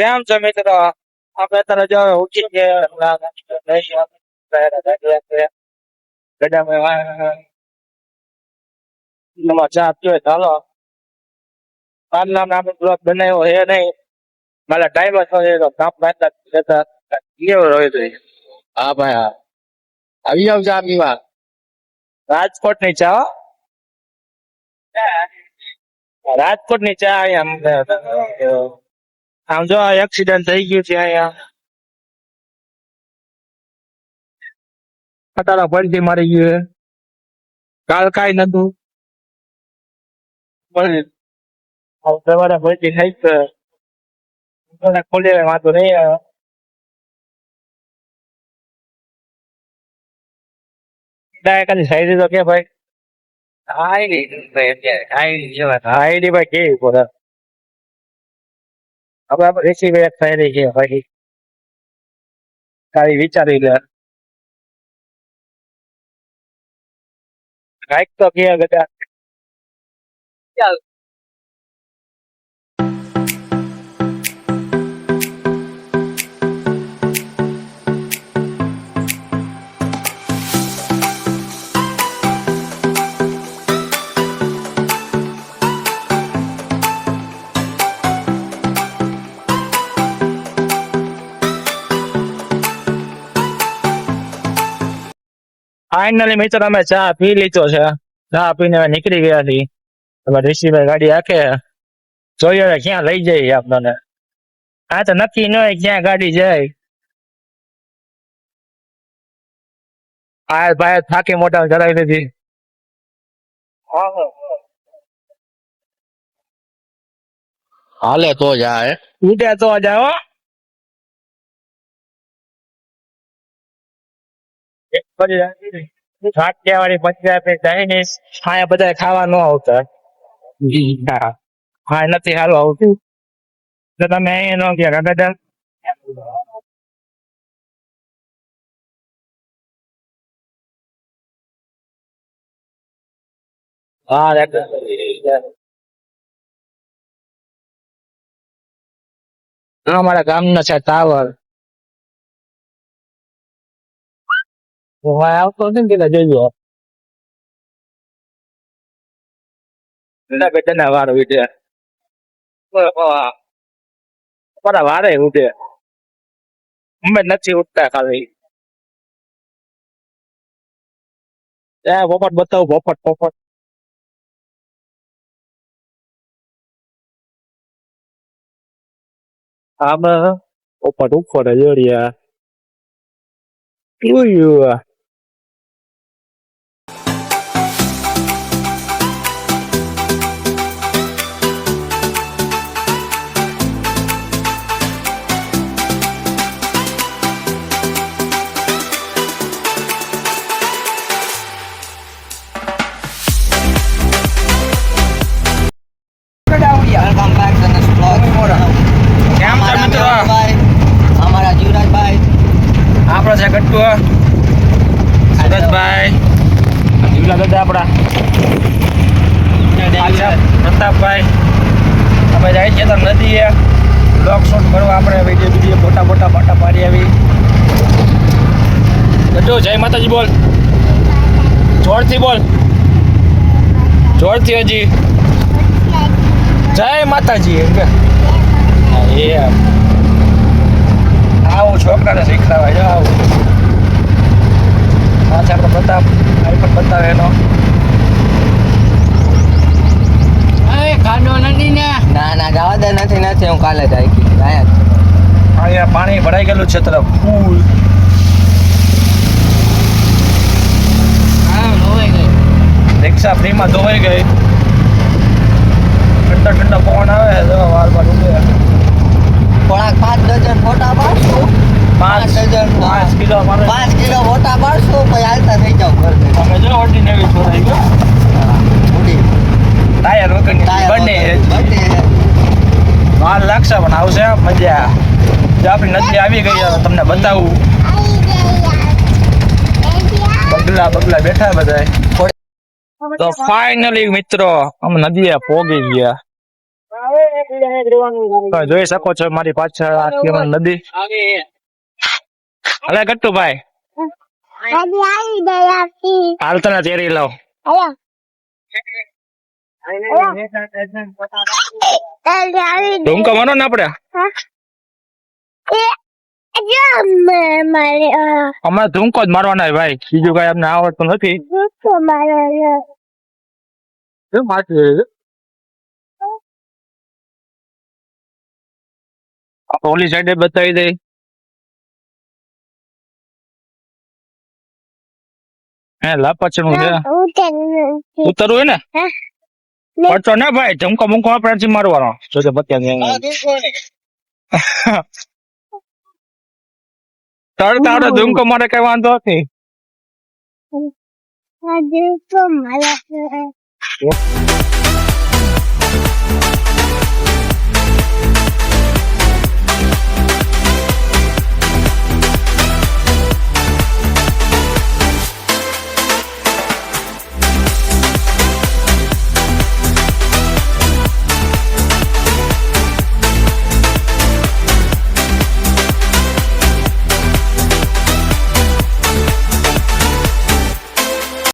કેમ છે મિત્રો? આપણે તને જો ઉઠી ગયા ચા પીવે ચાલો આટલા આપણે બ્લોગ બનાવ્યો હે નહીં. મારા ટાઈમ જ હોય તો કાપ મારતા જતા કેવો રહ્યો તો હા ભાઈ હા. આવી જાવ ચા પીવા. રાજકોટની ચા હો. રાજકોટની ચા અહીંયા આમ જો એક્સિડન્ટ થઈ ગયું છે અહીંયા ખટારા પલટી મારી ગયું છે. કાલ કાઈ નતું પણ હવે સવારે પલટી થઈ તો મને ખોલી વાંધો નહીં આવે. ડાય ખાલી સાઈડ તો કે ભાઈ આઈડી ભાઈ આઈડી જેવા આઈડી ભાઈ કેવી પડે હવે આપણે રેસી એક નહીં છે ભાઈ ખાલી વિચારી લે. કાંઈક તો ગડા ચાલ. ફાઇનલી મિત્ર અમે ચા પી લીધો છે. ચા પીને હવે નીકળી ગયા હતી હવે ઋષિભાઈ ગાડી આખે જોઈએ હવે ક્યાં લઈ જઈએ આપણને. આ તો નક્કી ન હોય ક્યાં ગાડી જાય. આ ભાઈ થાકી મોટા ચડાવી દીધી. હાલે તો જાય. ઉડે તો જાઓ વાળી પંજાબી ચાઇનીઝ હા બધા ખાવા ન આવતા. હા. હા નથી સારું આવતું. તો તમે અહીંયા ન ગયા દાદા? હા દાદા. અમારા ગામનો છે ટાવર. હું આવતો નથી ને પેલા જોજો ના બેટા ના વાર ઉઠે મારા વારે ઉઠે અમે નથી ઉઠતા ખાલી એ પોપટ બતાવો પોપટ પોપટ આમાં પોપટ ઉપર જોડિયા Uiuh. વેલકમ આપણો છે, ગટ્ટુ સુરજભાઈ. જીવલા દાદા આપણા પ્રતાપભાઈ અમે જાય છે તો નદીએ. બ્લોક શોટ કરવા આપણે વીડિયો વીડિયો મોટા મોટા પાટા પાડી આવી. ગટ્ટુ, જય માતાજી બોલ. જોરથી બોલ. જોરથી હજી. જય માતાજી, એમ કે. એ આવું છોકરાને શીખડાવે છે આવું આ છે આપણો આઈફોન બતાવે એનો ના. ના જવા નથી નથી હું કાલે જ આવી ગયા અહીંયા પાણી ભરાઈ ગયેલું છે તરફ ફૂલ. રિક્ષા ફ્રીમાં ધોવાઈ ગઈ. ઠંડા ઠંડા પવન આવે વાર વાર ઉડે. થોડાક પાંચ ડઝન ફોટા પાડશું. પાંચ ડઝન પાંચ કિલો પાંચ કિલો ફોટા પાડશું પછી હાલતા થઈ જાવ ઘર તમે જો ઓર્ડિનરી છોડાઈ ગયો. ટાયર વગરની બંને બંને વાર લાગશે પણ આવશે મજા. જો આપણી નદી આવી ગઈ તમને બતાવું. બગલા બગલા બેઠા બધા. તો ફાઇનલી મિત્રો અમે નદીએ પોગી ગયા. તો જોઈ શકો છો મારી પાછળ આ કેવલ નદી. અલે હાલ તને તેરી મારો ને આપડે? અમારે ધૂમકો જ મારવાના ભાઈ. બીજું કઈ અમને આવડતું નથી. ઓલી સાઈડે બતાવી દઈ હે લાપછણું છે. ઉતરવું હે ને? પડતો ના ભાઈ ધમકો મુમકો આપણે મારવાનો. જોજે બત્યા તારે તારે ધમકો મારે કઈ વાંધો નથી. malah